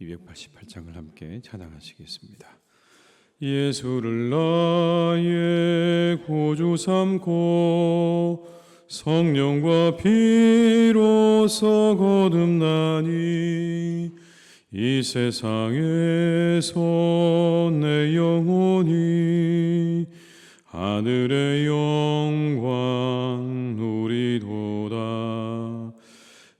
288장을 함께 찬양하시겠습니다. 예수를 나의 구주 삼고 성령과 피로서 거듭나니 이 세상에서 내 영혼이 하늘의 영광 누리도다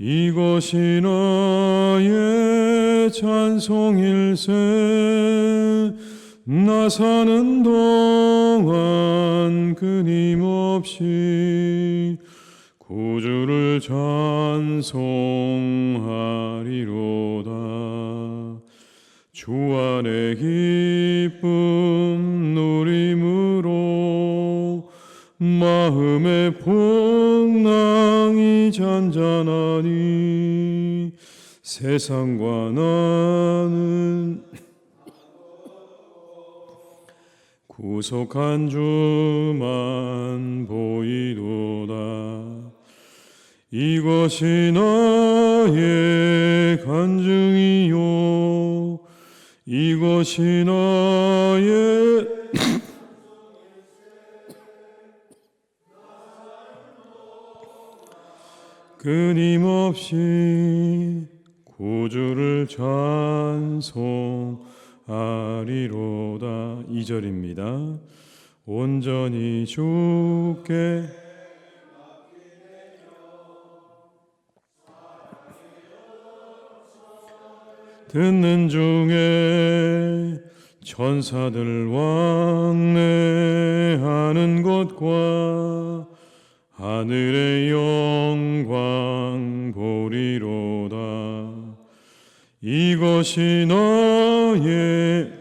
이것이 나의 찬송일세. 나 사는 동안 끊임없이 구주를 찬송하리로다. 주 안에 기쁨 마음의 풍랑이 잔잔하니 세상과 나는 구속한 주만 보이도다. 이것이 나의 간증이요. 이것이 나의 끊임없이 구주를 찬송하리로다 2절입니다. 온전히 주께 듣는 중에 천사들 왕래하는 것과 하늘의 영광 보리로다. 이것이 나의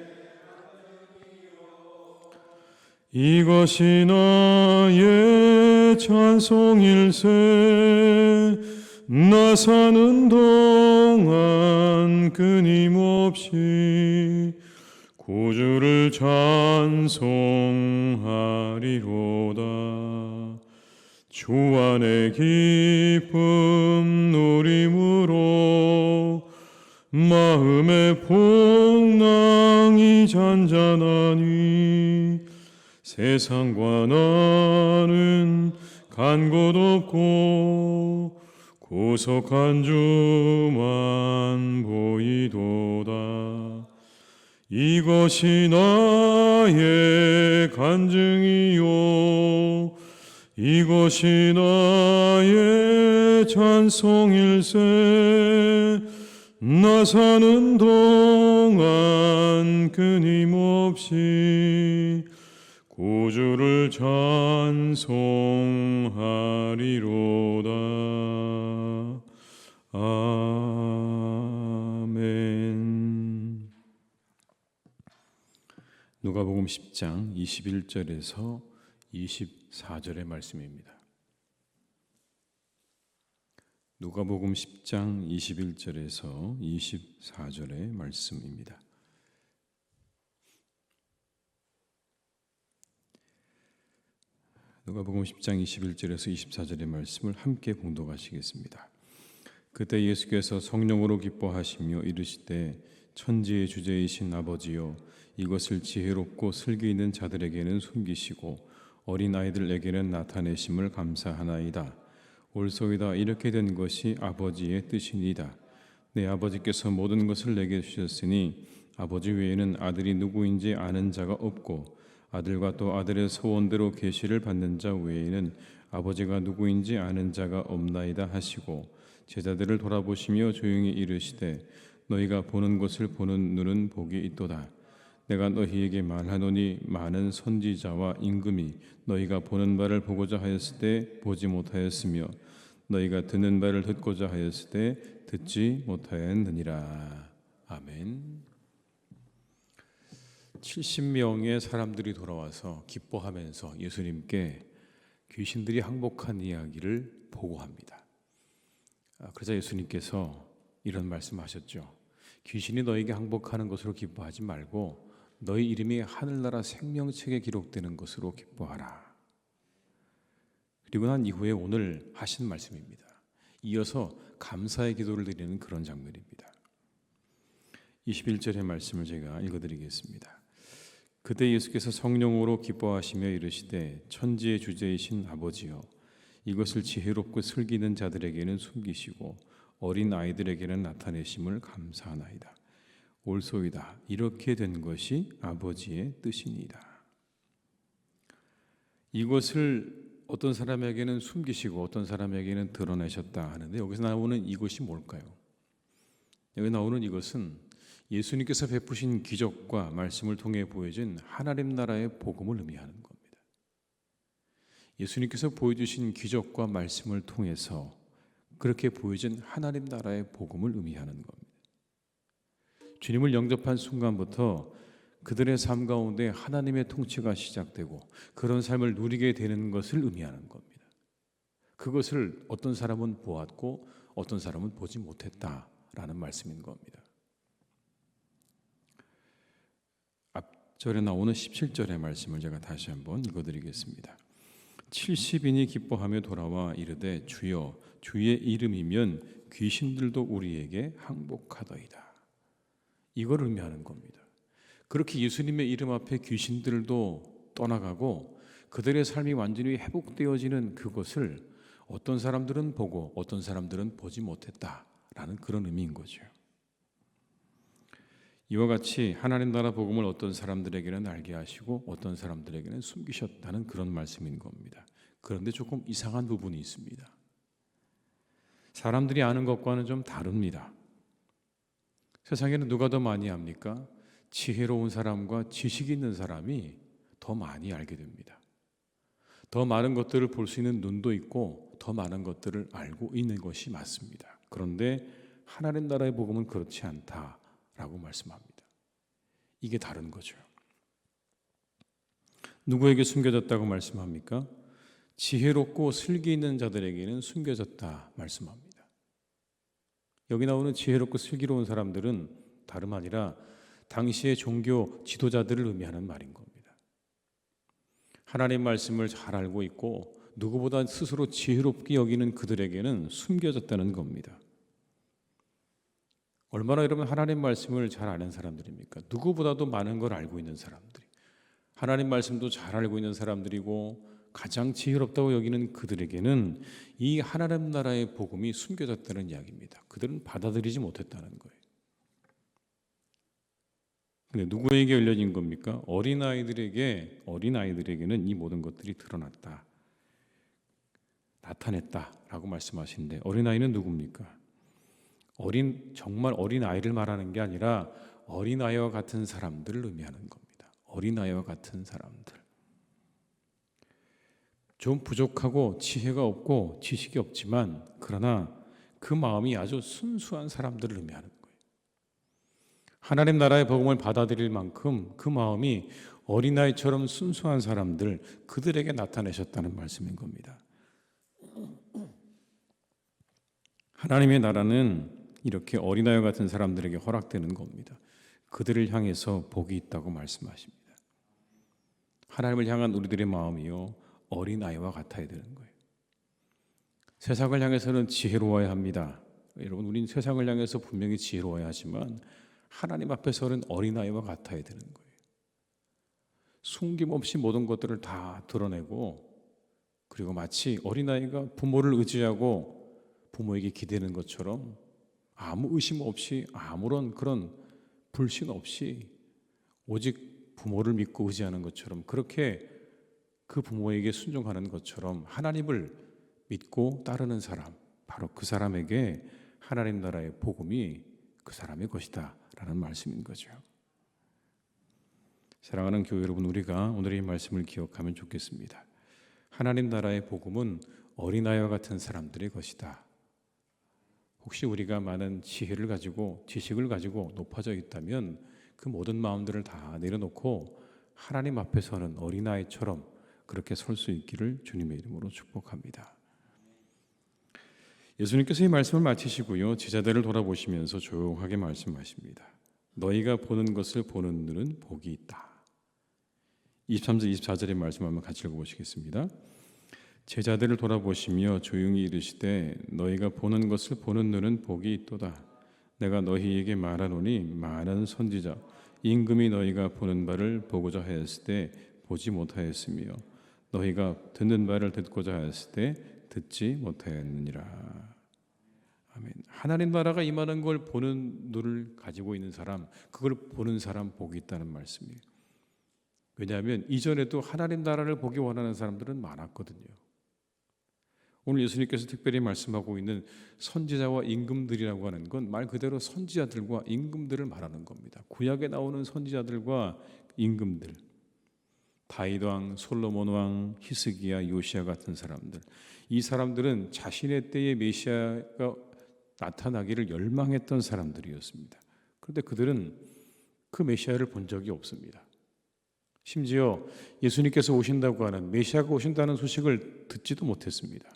이것이 나의 찬송일세. 나 사는 동안 끊임없이 구주를 찬송하리로다 주 안에 기쁨 누림으로 마음의 풍랑이 잔잔하니 세상과 나는 간 곳 없고 구속한 주만 보이도다. 이것이 나의 간증이요 이것이 나의 찬송일세 나 사는 동안 끊임없이 구주를 찬송하리로다. 아멘. 누가복음 10장 21절에서 24절의 말씀입니다. 누가복음 10장 21절에서 24절의 말씀입니다. 누가복음 10장 21절에서 24절의 말씀을 함께 봉독하시겠습니다. 그때 예수께서 성령으로 기뻐하시며 이르시되 천지의 주제이신 아버지여 이것을 지혜롭고 슬기 있는 자들에게는 숨기시고 어린 아이들에게는 나타내심을 감사하나이다. 올소이다 이렇게 된 것이 아버지의 뜻이니이다. 내 아버지께서 모든 것을 내게 주셨으니 아버지 외에는 아들이 누구인지 아는 자가 없고 아들과 또 아들의 소원대로 계시를 받는 자 외에는 아버지가 누구인지 아는 자가 없나이다 하시고 제자들을 돌아보시며 조용히 이르시되 너희가 보는 것을 보는 눈은 복이 있도다. 내가 너희에게 말하노니 많은 선지자와 임금이 너희가 보는 바를 보고자 하였을 때 보지 못하였으며 너희가 듣는 바를 듣고자 하였을 때 듣지 못하였느니라. 아멘. 70명의 사람들이 돌아와서 기뻐하면서 예수님께 귀신들이 항복한 이야기를 보고합니다. 아, 그러자 예수님께서 이런 말씀하셨죠. 귀신이 너에게 항복하는 것으로 기뻐하지 말고 너희 이름이 하늘나라 생명책에 기록되는 것으로 기뻐하라. 그리고 난 이후에 오늘 하신 말씀입니다. 이어서 감사의 기도를 드리는 그런 장면입니다. 21절의 말씀을 제가 읽어드리겠습니다. 그때 예수께서 성령으로 기뻐하시며 이르시되 천지의 주제이신 아버지여 이것을 지혜롭고 슬기는 자들에게는 숨기시고 어린 아이들에게는 나타내심을 감사하나이다. 올소이다. 이렇게 된 것이 아버지의 뜻이니이다. 이것을 어떤 사람에게는 숨기시고 어떤 사람에게는 드러내셨다 하는데 여기서 나오는 이것이 뭘까요? 여기 나오는 이것은 예수님께서 베푸신 기적과 말씀을 통해 보여진 하나님 나라의 복음을 의미하는 겁니다. 예수님께서 보여주신 기적과 말씀을 통해서 그렇게 보여진 하나님 나라의 복음을 의미하는 겁니다. 주님을 영접한 순간부터 그들의 삶 가운데 하나님의 통치가 시작되고 그런 삶을 누리게 되는 것을 의미하는 겁니다. 그것을 어떤 사람은 보았고 어떤 사람은 보지 못했다라는 말씀인 겁니다. 앞절에 나오는 17절의 말씀을 제가 다시 한번 읽어드리겠습니다. 70인이 기뻐하며 돌아와 이르되 주여 주의 이름이면 귀신들도 우리에게 항복하더이다. 이걸 의미하는 겁니다. 그렇게 예수님의 이름 앞에 귀신들도 떠나가고 그들의 삶이 완전히 회복되어지는 그것을 어떤 사람들은 보고 어떤 사람들은 보지 못했다라는 그런 의미인 거죠. 이와 같이 하나님 나라 복음을 어떤 사람들에게는 알게 하시고 어떤 사람들에게는 숨기셨다는 그런 말씀인 겁니다. 그런데 조금 이상한 부분이 있습니다. 사람들이 아는 것과는 좀 다릅니다. 세상에는 누가 더 많이 압니까? 지혜로운 사람과 지식 있는 사람이 더 많이 알게 됩니다. 더 많은 것들을 볼 수 있는 눈도 있고 더 많은 것들을 알고 있는 것이 맞습니다. 그런데 하나님 나라의 복음은 그렇지 않다라고 말씀합니다. 이게 다른 거죠. 누구에게 숨겨졌다고 말씀합니까? 지혜롭고 슬기 있는 자들에게는 숨겨졌다 말씀합니다. 여기 나오는 지혜롭고 슬기로운 사람들은 다름 아니라 당시의 종교 지도자들을 의미하는 말인 겁니다. 하나님 말씀을 잘 알고 있고 누구보다 스스로 지혜롭게 여기는 그들에게는 숨겨졌다는 겁니다. 얼마나 여러분 하나님 말씀을 잘 아는 사람들입니까? 누구보다도 많은 걸 알고 있는 사람들이. 하나님 말씀도 잘 알고 있는 사람들이고 가장 지혜롭다고 여기는 그들에게는 이 하나님 나라의 복음이 숨겨졌다는 이야기입니다. 그들은 받아들이지 못했다는 거예요. 근데 누구에게 열려진 겁니까? 어린 아이들에게 어린 아이들에게는 이 모든 것들이 드러났다. 나타냈다라고 말씀하시는데 어린 아이는 누굽니까? 어린 정말 어린 아이를 말하는 게 아니라 어린 아이와 같은 사람들을 의미하는 겁니다. 어린 아이와 같은 사람들. 좀 부족하고 지혜가 없고 지식이 없지만 그러나 그 마음이 아주 순수한 사람들을 의미하는 거예요. 하나님 나라의 복음을 받아들일 만큼 그 마음이 어린아이처럼 순수한 사람들 그들에게 나타내셨다는 말씀인 겁니다. 하나님의 나라는 이렇게 어린아이 같은 사람들에게 허락되는 겁니다. 그들을 향해서 복이 있다고 말씀하십니다. 하나님을 향한 우리들의 마음이요 어린아이와 같아야 되는 거예요. 세상을 향해서는 지혜로워야 합니다. 여러분 우리는 세상을 향해서 분명히 지혜로워야 하지만 하나님 앞에서는 어린아이와 같아야 되는 거예요. 숨김없이 모든 것들을 다 드러내고 그리고 마치 어린아이가 부모를 의지하고 부모에게 기대는 것처럼 아무 의심 없이 아무런 그런 불신 없이 오직 부모를 믿고 의지하는 것처럼 그렇게 그 부모에게 순종하는 것처럼 하나님을 믿고 따르는 사람 바로 그 사람에게 하나님 나라의 복음이 그 사람의 것이다라는 말씀인 거죠. 사랑하는 교회 여러분 우리가 오늘의 이 말씀을 기억하면 좋겠습니다. 하나님 나라의 복음은 어린아이와 같은 사람들의 것이다. 혹시 우리가 많은 지혜를 가지고 지식을 가지고 높아져 있다면 그 모든 마음들을 다 내려놓고 하나님 앞에 서는 어린아이처럼 그렇게 설 수 있기를 주님의 이름으로 축복합니다. 예수님께서 이 말씀을 마치시고요. 제자들을 돌아보시면서 조용하게 말씀하십니다. 너희가 보는 것을 보는 눈은 복이 있다. 23절 24절의 말씀 한번 같이 읽어보시겠습니다. 제자들을 돌아보시며 조용히 이르시되 너희가 보는 것을 보는 눈은 복이 있도다. 내가 너희에게 말하노니 많은 선지자 임금이 너희가 보는 바를 보고자 하였을 때 보지 못하였으며 너희가 듣는 바를 듣고자 하였을 때 듣지 못하였느니라. 아멘. 하나님 나라가 임하는 걸 보는 눈을 가지고 있는 사람, 그걸 보는 사람 복이 있다는 말씀이에요. 왜냐하면 이전에도 하나님 나라를 보기 원하는 사람들은 많았거든요. 오늘 예수님께서 특별히 말씀하고 있는 선지자와 임금들이라고 하는 건 말 그대로 선지자들과 임금들을 말하는 겁니다. 구약에 나오는 선지자들과 임금들, 다윗 왕, 솔로몬 왕, 히스기야, 요시야 같은 사람들. 이 사람들은 자신의 때에 메시아가 나타나기를 열망했던 사람들이었습니다. 그런데 그들은 그 메시아를 본 적이 없습니다. 심지어 예수님께서 오신다고 하는 메시아가 오신다는 소식을 듣지도 못했습니다.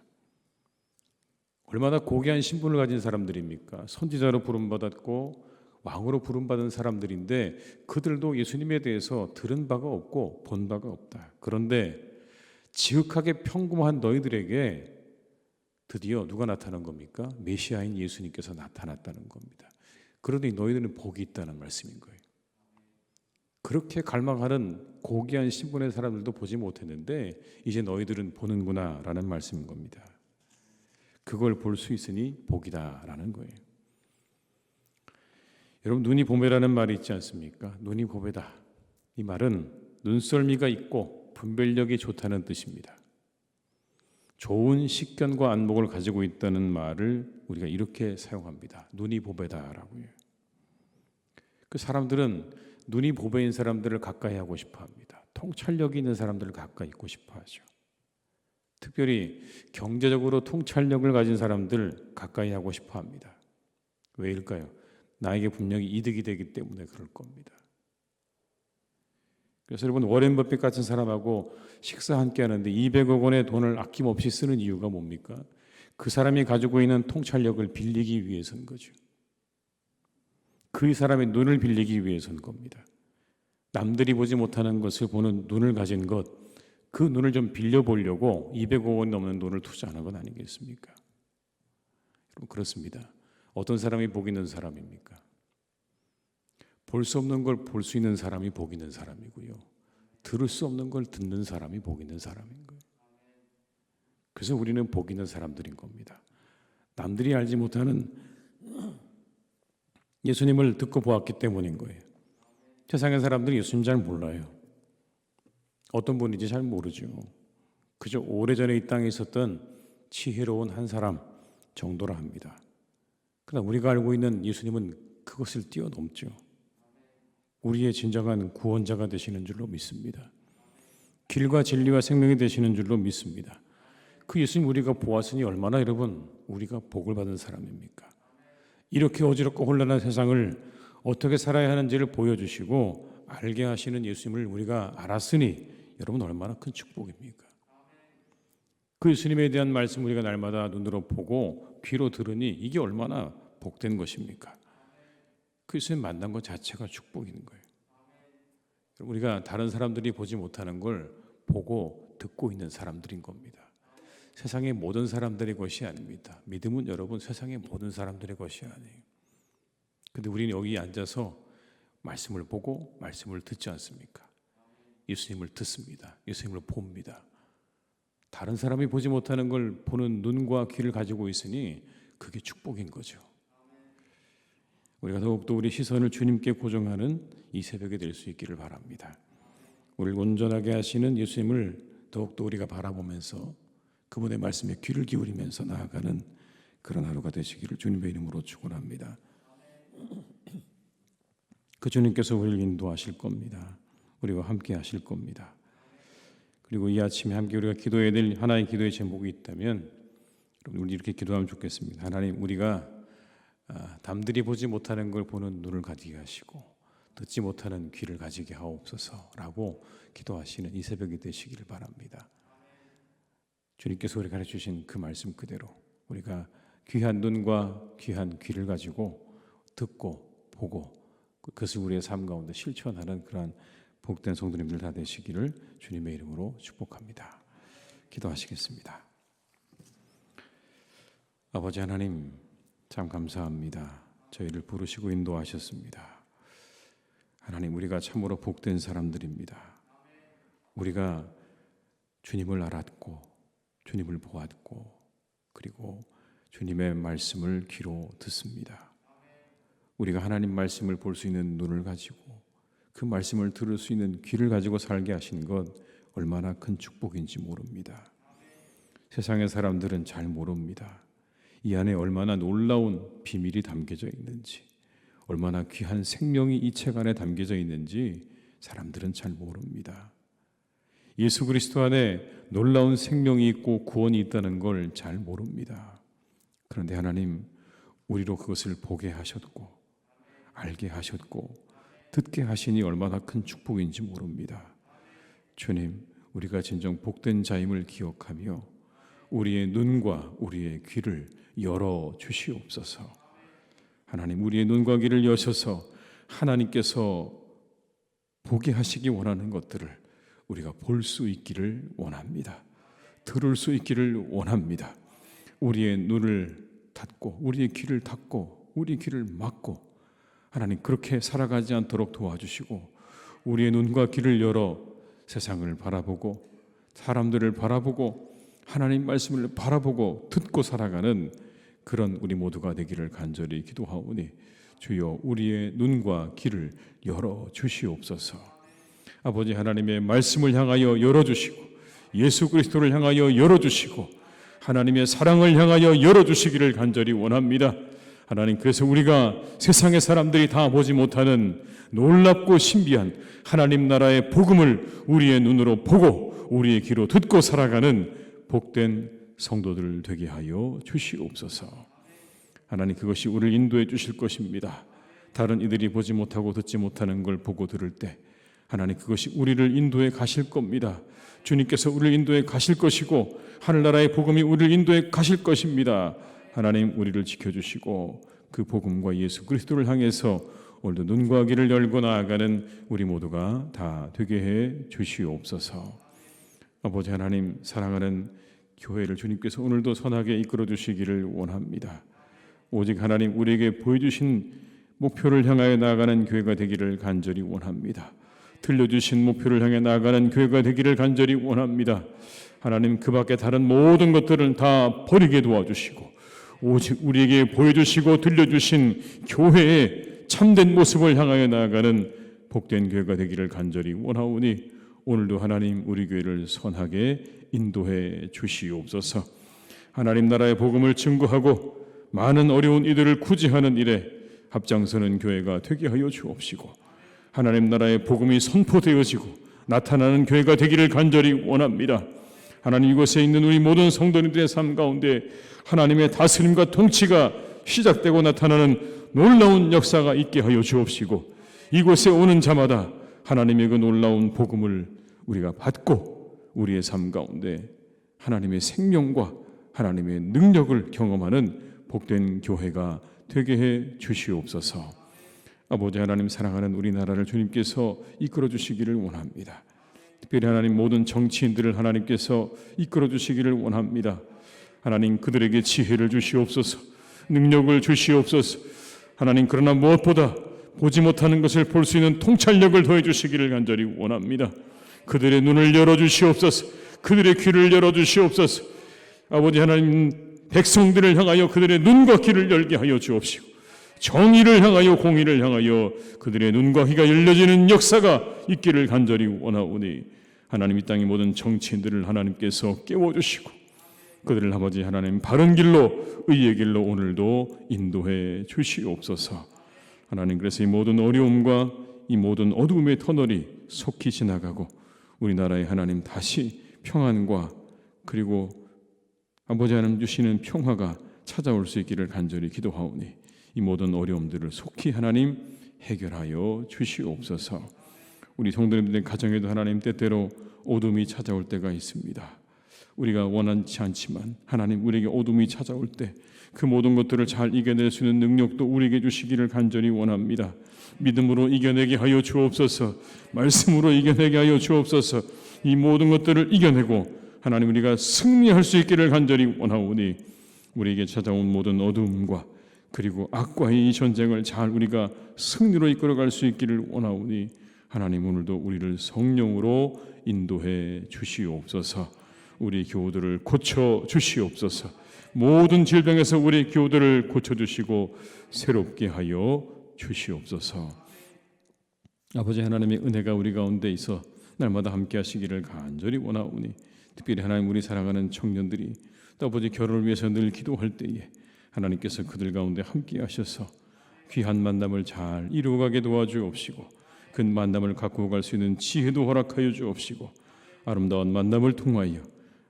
얼마나 고귀한 신분을 가진 사람들입니까? 선지자로 부름받았고 왕으로 부름받은 사람들인데 그들도 예수님에 대해서 들은 바가 없고 본 바가 없다. 그런데 지극하게 평범한 너희들에게 드디어 누가 나타난 겁니까? 메시아인 예수님께서 나타났다는 겁니다. 그러니 너희들은 복이 있다는 말씀인 거예요. 그렇게 갈망하는 고귀한 신분의 사람들도 보지 못했는데 이제 너희들은 보는구나라는 말씀인 겁니다. 그걸 볼 수 있으니 복이다라는 거예요. 여러분 눈이 보배라는 말이 있지 않습니까? 눈이 보배다. 이 말은 눈썰미가 있고 분별력이 좋다는 뜻입니다. 좋은 식견과 안목을 가지고 있다는 말을 우리가 이렇게 사용합니다. 눈이 보배다라고요. 그 사람들은 눈이 보배인 사람들을 가까이 하고 싶어 합니다. 통찰력이 있는 사람들을 가까이 있고 싶어 하죠. 특별히 경제적으로 통찰력을 가진 사람들 가까이 하고 싶어 합니다. 왜일까요? 나에게 분명히 이득이 되기 때문에 그럴 겁니다. 그래서 여러분 워렌 버핏 같은 사람하고 식사 함께 하는데 200억 원의 돈을 아낌없이 쓰는 이유가 뭡니까? 그 사람이 가지고 있는 통찰력을 빌리기 위해서인 거죠. 그 사람의 눈을 빌리기 위해서인 겁니다. 남들이 보지 못하는 것을 보는 눈을 가진 것, 그 눈을 좀 빌려보려고 200억 원 넘는 돈을 투자하는 건 아니겠습니까? 여러분, 그렇습니다. 어떤 사람이 복 있는 사람입니까? 볼 수 없는 걸 볼 수 있는 사람이 복 있는 사람이고요. 들을 수 없는 걸 듣는 사람이 복 있는 사람인 거예요. 그래서 우리는 복 있는 사람들인 겁니다. 남들이 알지 못하는 예수님을 듣고 보았기 때문인 거예요. 세상의 사람들이 예수님 잘 몰라요. 어떤 분인지 잘 모르죠. 그저 오래전에 이 땅에 있었던 지혜로운 한 사람 정도라 합니다. 그러나 우리가 알고 있는 예수님은 그것을 뛰어넘죠. 우리의 진정한 구원자가 되시는 줄로 믿습니다. 길과 진리와 생명이 되시는 줄로 믿습니다. 그 예수님 우리가 보았으니 얼마나 여러분 우리가 복을 받은 사람입니까? 이렇게 어지럽고 혼란한 세상을 어떻게 살아야 하는지를 보여주시고 알게 하시는 예수님을 우리가 알았으니 여러분 얼마나 큰 축복입니까? 그 예수님에 대한 말씀 우리가 날마다 눈으로 보고 귀로 들으니 이게 얼마나 복된 것입니까? 그 예수님 만난 것 자체가 축복인 거예요. 우리가 다른 사람들이 보지 못하는 걸 보고 듣고 있는 사람들인 겁니다. 세상의 모든 사람들의 것이 아닙니다. 믿음은 여러분 세상의 모든 사람들의 것이 아니에요. 근데 우리는 여기 앉아서 말씀을 보고 말씀을 듣지 않습니까? 예수님을 듣습니다. 예수님을 봅니다. 다른 사람이 보지 못하는 걸 보는 눈과 귀를 가지고 있으니 그게 축복인 거죠. 우리가 더욱더 우리 시선을 주님께 고정하는 이 새벽이 될 수 있기를 바랍니다. 우리를 온전하게 하시는 예수님을 더욱더 우리가 바라보면서 그분의 말씀에 귀를 기울이면서 나아가는 그런 하루가 되시기를 주님의 이름으로 축원합니다. 그 주님께서 우리를 인도하실 겁니다. 우리와 함께 하실 겁니다. 그리고 이 아침에 함께 우리가 기도해야 될 하나의 기도의 제목이 있다면 여러분 우리 이렇게 기도하면 좋겠습니다. 하나님 우리가 아, 남들이 보지 못하는 걸 보는 눈을 가지게 하시고 듣지 못하는 귀를 가지게 하옵소서라고 기도하시는 이 새벽이 되시기를 바랍니다. 주님께서 우리 가르쳐 주신 그 말씀 그대로 우리가 귀한 눈과 귀한 귀를 가지고 듣고 보고 그것을 우리의 삶 가운데 실천하는 그러한 복된 성도님들 다 되시기를 주님의 이름으로 축복합니다. 기도하시겠습니다. 아버지 하나님 참 감사합니다. 저희를 부르시고 인도하셨습니다. 하나님 우리가 참으로 복된 사람들입니다. 우리가 주님을 알았고 주님을 보았고 그리고 주님의 말씀을 귀로 듣습니다. 우리가 하나님 말씀을 볼 수 있는 눈을 가지고 그 말씀을 들을 수 있는 귀를 가지고 살게 하신 것 얼마나 큰 축복인지 모릅니다. 세상의 사람들은 잘 모릅니다. 이 안에 얼마나 놀라운 비밀이 담겨져 있는지, 얼마나 귀한 생명이 이 책 안에 담겨져 있는지 사람들은 잘 모릅니다. 예수 그리스도 안에 놀라운 생명이 있고 구원이 있다는 걸 잘 모릅니다. 그런데 하나님, 우리로 그것을 보게 하셨고, 알게 하셨고, 듣게 하시니 얼마나 큰 축복인지 모릅니다. 주님, 우리가 진정 복된 자임을 기억하며 우리의 눈과 우리의 귀를 열어 주시옵소서. 하나님, 우리의 눈과 귀를 여셔서 하나님께서 보게 하시기 원하는 것들을 우리가 볼 수 있기를 원합니다. 들을 수 있기를 원합니다. 우리의 눈을 닫고 우리의 귀를 닫고 우리 귀를 막고 하나님 그렇게 살아가지 않도록 도와주시고 우리의 눈과 귀를 열어 세상을 바라보고 사람들을 바라보고 하나님 말씀을 바라보고 듣고 살아가는 그런 우리 모두가 되기를 간절히 기도하오니 주여 우리의 눈과 귀를 열어 주시옵소서. 아버지 하나님의 말씀을 향하여 열어 주시고 예수 그리스도를 향하여 열어 주시고 하나님의 사랑을 향하여 열어 주시기를 간절히 원합니다. 하나님 그래서 우리가 세상의 사람들이 다 보지 못하는 놀랍고 신비한 하나님 나라의 복음을 우리의 눈으로 보고 우리의 귀로 듣고 살아가는 복된 성도들 되게 하여 주시옵소서. 하나님 그것이 우리를 인도해 주실 것입니다. 다른 이들이 보지 못하고 듣지 못하는 걸 보고 들을 때 하나님 그것이 우리를 인도해 가실 겁니다. 주님께서 우리를 인도해 가실 것이고 하늘나라의 복음이 우리를 인도해 가실 것입니다. 하나님 우리를 지켜주시고 그 복음과 예수 그리스도를 향해서 오늘도 눈과 귀를 열고 나아가는 우리 모두가 다 되게 해 주시옵소서. 아버지 하나님 사랑하는 교회를 주님께서 오늘도 선하게 이끌어 주시기를 원합니다. 오직 하나님 우리에게 보여주신 목표를 향하여 나아가는 교회가 되기를 간절히 원합니다. 들려주신 목표를 향해 나아가는 교회가 되기를 간절히 원합니다. 하나님 그 밖에 다른 모든 것들은 다 버리게 도와주시고 오직 우리에게 보여주시고 들려주신 교회의 참된 모습을 향하여 나아가는 복된 교회가 되기를 간절히 원하오니 오늘도 하나님 우리 교회를 선하게 인도해 주시옵소서. 하나님 나라의 복음을 증거하고 많은 어려운 이들을 구제하는 일에 앞장서는 교회가 되게 하여 주옵시고 하나님 나라의 복음이 선포되어지고 나타나는 교회가 되기를 간절히 원합니다. 하나님 이곳에 있는 우리 모든 성도님들의 삶 가운데 하나님의 다스림과 통치가 시작되고 나타나는 놀라운 역사가 있게 하여 주옵시고 이곳에 오는 자마다 하나님의 그 놀라운 복음을 우리가 받고 우리의 삶 가운데 하나님의 생명과 하나님의 능력을 경험하는 복된 교회가 되게 해 주시옵소서. 아버지 하나님 사랑하는 우리나라를 주님께서 이끌어 주시기를 원합니다. 특별히 하나님 모든 정치인들을 하나님께서 이끌어 주시기를 원합니다. 하나님 그들에게 지혜를 주시옵소서. 능력을 주시옵소서. 하나님 그러나 무엇보다 보지 못하는 것을 볼 수 있는 통찰력을 더해 주시기를 간절히 원합니다. 그들의 눈을 열어 주시옵소서. 그들의 귀를 열어 주시옵소서. 아버지 하나님 백성들을 향하여 그들의 눈과 귀를 열게 하여 주옵시고 정의를 향하여 공의를 향하여 그들의 눈과 귀가 열려지는 역사가 있기를 간절히 원하오니 하나님 이 땅의 모든 정치인들을 하나님께서 깨워 주시고 그들을 아버지 하나님 바른 길로 의의 길로 오늘도 인도해 주시옵소서. 하나님 그래서 이 모든 어려움과 이 모든 어두움의 터널이 속히 지나가고 우리나라의 하나님 다시 평안과 그리고 아버지 하나님 주시는 평화가 찾아올 수 있기를 간절히 기도하오니 이 모든 어려움들을 속히 하나님 해결하여 주시옵소서. 우리 성도님들의 가정에도 하나님 때때로 어둠이 찾아올 때가 있습니다. 우리가 원하지 않지만 하나님 우리에게 어둠이 찾아올 때 그 모든 것들을 잘 이겨낼 수 있는 능력도 우리에게 주시기를 간절히 원합니다. 믿음으로 이겨내게 하여 주옵소서. 말씀으로 이겨내게 하여 주옵소서. 이 모든 것들을 이겨내고 하나님 우리가 승리할 수 있기를 간절히 원하오니 우리에게 찾아온 모든 어둠과 그리고 악과의 이 전쟁을 잘 우리가 승리로 이끌어갈 수 있기를 원하오니 하나님 오늘도 우리를 성령으로 인도해 주시옵소서. 우리 교우들을 고쳐 주시옵소서. 모든 질병에서 우리 교우들을 고쳐 주시고 새롭게 하여 주시옵소서. 아버지 하나님의 은혜가 우리 가운데 있어 날마다 함께 하시기를 간절히 원하오니 특별히 하나님 우리 사랑하는 청년들이 또 아버지 결혼을 위해서 늘 기도할 때에 하나님께서 그들 가운데 함께 하셔서 귀한 만남을 잘 이루어가게 도와주옵시고 그 만남을 갖고 갈 수 있는 지혜도 허락하여 주옵시고 아름다운 만남을 통하여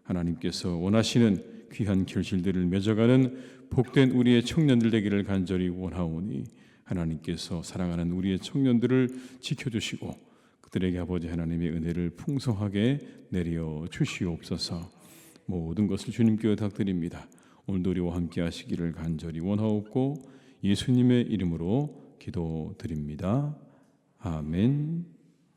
하나님께서 원하시는 귀한 결실들을 맺어가는 복된 우리의 청년들 되기를 간절히 원하오니 하나님께서 사랑하는 우리의 청년들을 지켜주시고 그들에게 아버지 하나님의 은혜를 풍성하게 내려 주시옵소서 모든 것을 주님께 탁드립니다. 오늘도 우리와 함께 하시기를 간절히 원하옵고 예수님의 이름으로 기도드립니다. 아멘.